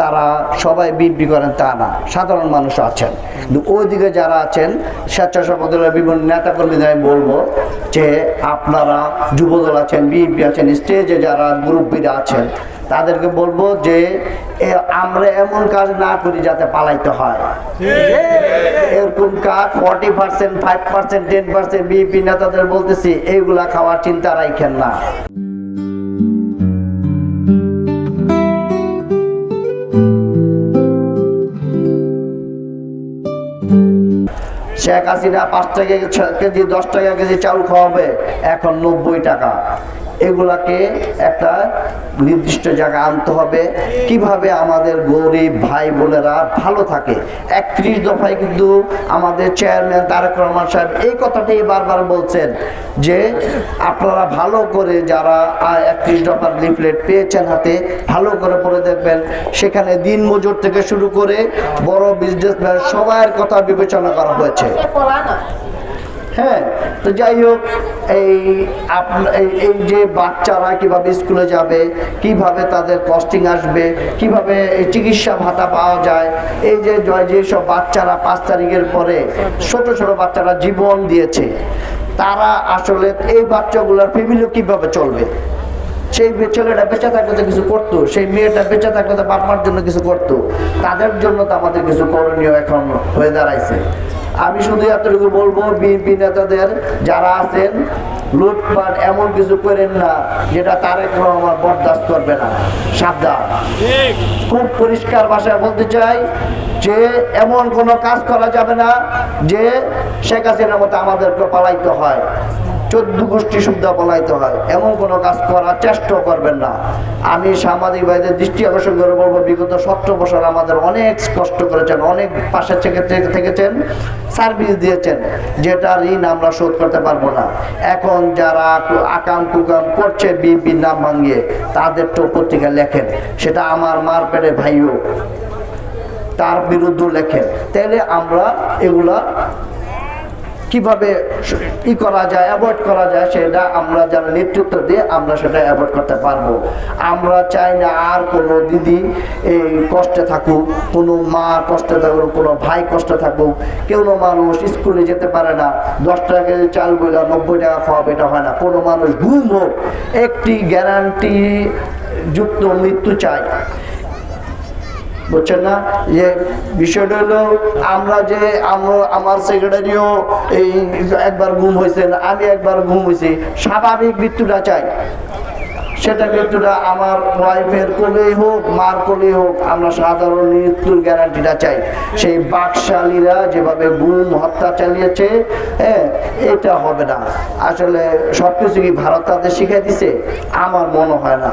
তারা সবাই বিএনপি করেন তা না, সাধারণ মানুষ আছেন। কিন্তু ওইদিকে যারা আছেন স্বেচ্ছাসেবক দলের বিভিন্ন নেতাকর্মীদের আমি বলব যে আপনারা যুবদল আছেন, বিএনপি আছেন, স্টেজে যারা মুরব্বীরা আছেন, তাদেরকে বলব যে আমরা এমন কাজ না করি যাতে পালাইতে হয়। এরকম কাজ forty percent, five percent, ten percent BNP নেতাদের বলতেছি, এইগুলা খাওয়ার চিন্তা রাখেন না। শেখ হাসিনা পাঁচ টাকা কেজি দশ টাকা কেজি চাউল খাওয়াবে। এখন নব্বই টাকা। এগুলাকে একটা নির্দিষ্ট জায়গায় আনতে হবে। কীভাবে আমাদের গরিব ভাই বোনেরা ভালো থাকে? একত্রিশ দফায় কিন্তু আমাদের চেয়ারম্যান তারেক রহমান সাহেব এই কথাটাই বারবার বলছেন যে আপনারা ভালো করে যারা একত্রিশ দফার লিফলেট পেয়েছেন হাতে ভালো করে পড়ে দেখবেন। সেখানে দিন মজুর থেকে শুরু করে বড় বিজনেসম্যান সবার কথা বিবেচনা করা হয়েছে। হ্যাঁ তো যাই হোক এই এই যে বাচ্চারা কীভাবে স্কুলে যাবে, কীভাবে তাদের কস্টিং আসবে, কীভাবে চিকিৎসা ভাতা পাওয়া যায়, এই যে যেসব বাচ্চারা পাঁচ তারিখের পরে ছোট ছোট বাচ্চারা জীবন দিয়েছে, তারা আসলে এই বাচ্চাগুলোর ফ্যামিলি কীভাবে চলবে? সেই ছেলেটা বেঁচে থাকলে কিছু করতো, সেই মেয়েটা বেঁচে থাকলে তো জন্য কিছু করতো, তাদের জন্য তো আমাদের কিছু করণীয় এখন হয়ে দাঁড়াইছে। আমি শুধু এতটুকু বলব বিএনপি নেতাদের যারা আছেন লুটপাট এমন কিছু করেন না যেটা তারেক রহমান বরদাস্ত করবে না। সাবধান। খুব পরিষ্কার ভাষায় বলতে চাই যে এমন কোনো কাজ করা যাবে না যে শেখ হাসিনার মতো আমাদেরকে পালাইতে হয়। চোদ্দ গোষ্ঠী সুবিধা পালাইতে হয়। এমন কোনো কাজ করার চেষ্টা করবেন না। আমি সাংবাদিক ভাইদের দৃষ্টি আকর্ষণ করে বলব, বিগত সতেরো বছর আমাদের অনেক কষ্ট করেছেন, অনেক পাশে থেকে থেকে- থেকেছেন, সার্ভিস দিয়েছেন, যেটা ঋণ আমরা শোধ করতে পারব না। এখন যারা আকাম কুকাম করছে বিএনপির নাম ভাঙিয়ে তাদের তো পত্রিকা লেখেন। সেটা আমার মার পেটে ভাইও, তার বিরুদ্ধে লেখেন। তাহলে আমরা এগুলা কীভাবে ই করা যায় অ্যাভয়েড করা যায়, সেটা আমরা যারা নেতৃত্ব দিয়ে আমরা সেটা অ্যাভয়েড করতে পারব। আমরা চাই না আর কোনো দিদি এই কষ্টে থাকুক, কোনো মা কষ্টে থাকুক, কোনো ভাই কষ্টে থাকুক। কোনো মানুষ স্কুলে যেতে পারে না, দশ টাকা কেজি চাল বইলা নব্বই টাকা খাওয়াবে এটা হয় না। কোনো মানুষ ঘুম হোক, একটি গ্যারান্টি যুক্ত মৃত্যু চাই। বুঝছেন না? যে বিষয়টা হলো আমরা যে আমরা আমার সেক্রেটারিও এই একবার ঘুম হয়েছেন আমি একবার ঘুম হয়েছি স্বাভাবিক মৃত্যুটা চাই। সেটা মৃত্যুটা আমার ওয়াইফের কোলেই হোক, মার কোলেই হোক, আমরা সাধারণ মৃত্যুর গ্যারান্টিটা চাই। সেই বাকশালীরা যেভাবে গুম, হত্যা চালিয়েছে হ্যাঁ এটা হবে না। আসলে সব কিছু কি ভারত তাদের শিখে দিছে? আমার মনে হয় না।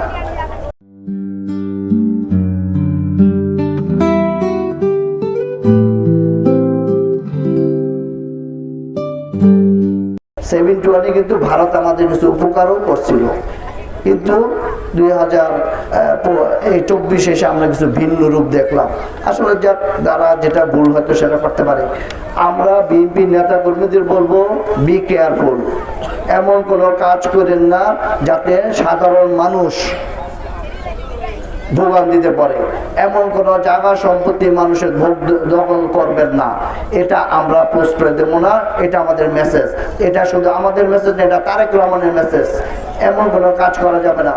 সেভেন্টি ওয়ানে কিন্তু ভারত আমাদের কিছু উপকারও করছিল। কিন্তু দুই হাজার এই চব্বিশ এসে আমরা কিছু ভিন্ন রূপ দেখলাম। আসলে যা দ্বারা যেটা ভুল হয়তো সেটা করতে পারে। আমরা বিএনপি নেতা কর্মীদের বলব বি কেয়ারফুল এমন কোনো কাজ করেন না, যাতে সাধারণ মানুষ ভোগান দিতে পারে। এমন কোন জায়গা সম্পত্তি মানুষের ভোগ দখল করবেন না। এটা আমরা প্রশ্রয় দেব না, এটা আমাদের মেসেজ এটা শুধু আমাদের মেসেজ না, এটা তারেক রহমানের মেসেজ এমন কোনো কাজ করা যাবে না।